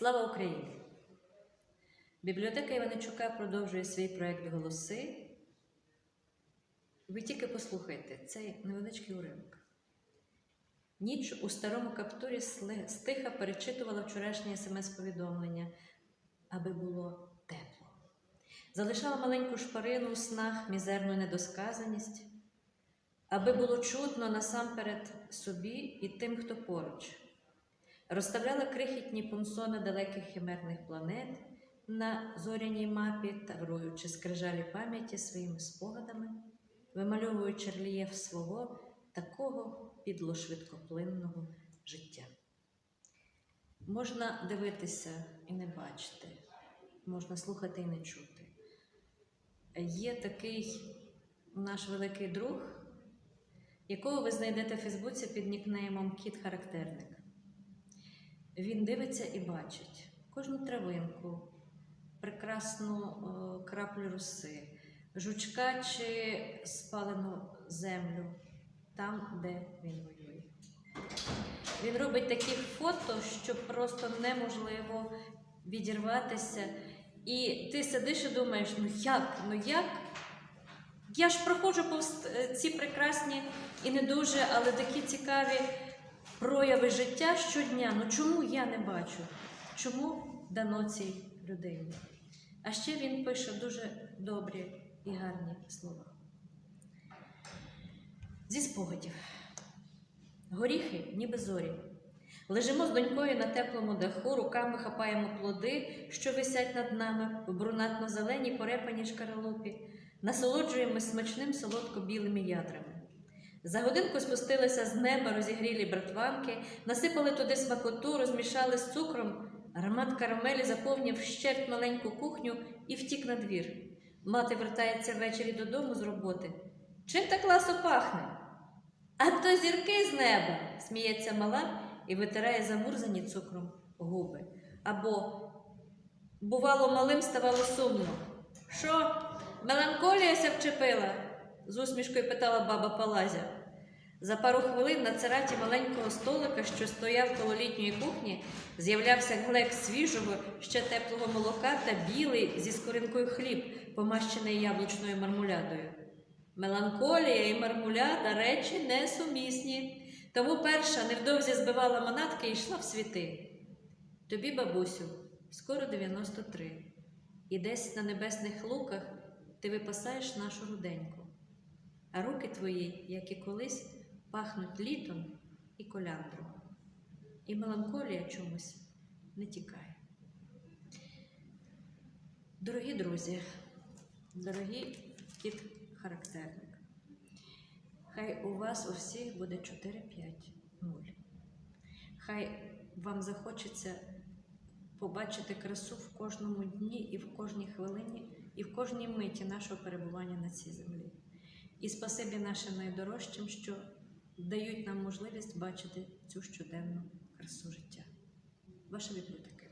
Слава Україні! Бібліотека Іваничука продовжує свій проект Голоси. Ви тільки послухайте цей невеличкий уривок. Ніч у старому каптурі стиха перечитувала вчорашнє смс-повідомлення, аби було тепло. Залишала маленьку шпарину у снах, мізерну недосказаність, аби було чутно насамперед собі і тим, хто поруч. Розставляла крихітні пунсони далеких химерних планет на зоряній мапі, тавруючи скрижалі пам'яті своїми спогадами, вимальовуючи рельєф свого такого підлошвидкоплинного життя. Можна дивитися і не бачити, можна слухати і не чути. Є такий наш великий друг, якого ви знайдете в Фейсбуці під нікнеймом Кіт-характерник. Він дивиться і бачить кожну травинку, прекрасну е, краплю роси, жучка чи спалену землю там, де він воює. Він робить такі фото, що просто неможливо відірватися. І ти сидиш і думаєш, ну як, ну як? Я ж проходжу повз е, ці прекрасні і не дуже, але такі цікаві прояви життя щодня. Ну чому я не бачу? Чому дано цій людині? А ще він пише дуже добрі і гарні слова. Зі спогадів. Горіхи, ніби зорі. Лежимо з донькою на теплому даху, руками хапаємо плоди, що висять над нами, в брунатно-зеленій порепаній шкаралупі, насолоджуємось смачним солодко-білими ядрами. За годинку спустилися з неба розігрілі братванки, насипали туди смакоту, розмішали з цукром. Аромат карамелі заповнив щерть маленьку кухню і втік на двір. Мати вертається ввечері додому з роботи. Чим так класно пахне? А то зірки з неба, сміється мала і витирає замурзані цукром губи. Або бувало, малим ставало сумно. Що, меланхолія ся вчепила? З усмішкою питала баба Палазя. За пару хвилин на цераті маленького столика, що стояв коло літньої кухні, з'являвся глек свіжого, ще теплого молока та білий зі скоринкою хліб, помащений яблучною мармулядою. Меланхолія і мармуляда речі несумісні, тому перша невдовзі збивала манатки і йшла в світи. Тобі, бабусю, скоро 93, і десь на небесних луках ти випасаєш нашу руденьку, а руки твої, як і колись, пахнуть літом і коляндром, і меланхолія чомусь не тікає. Дорогі друзі, дорогі кіт характерник, хай у вас у всіх буде 4-5-0. Хай вам захочеться побачити красу в кожному дні і в кожній хвилині, і в кожній миті нашого перебування на цій землі. І спасибі нашим найдорожчим, що дають нам можливість бачити цю щоденну красу життя. Ваша бібліотека.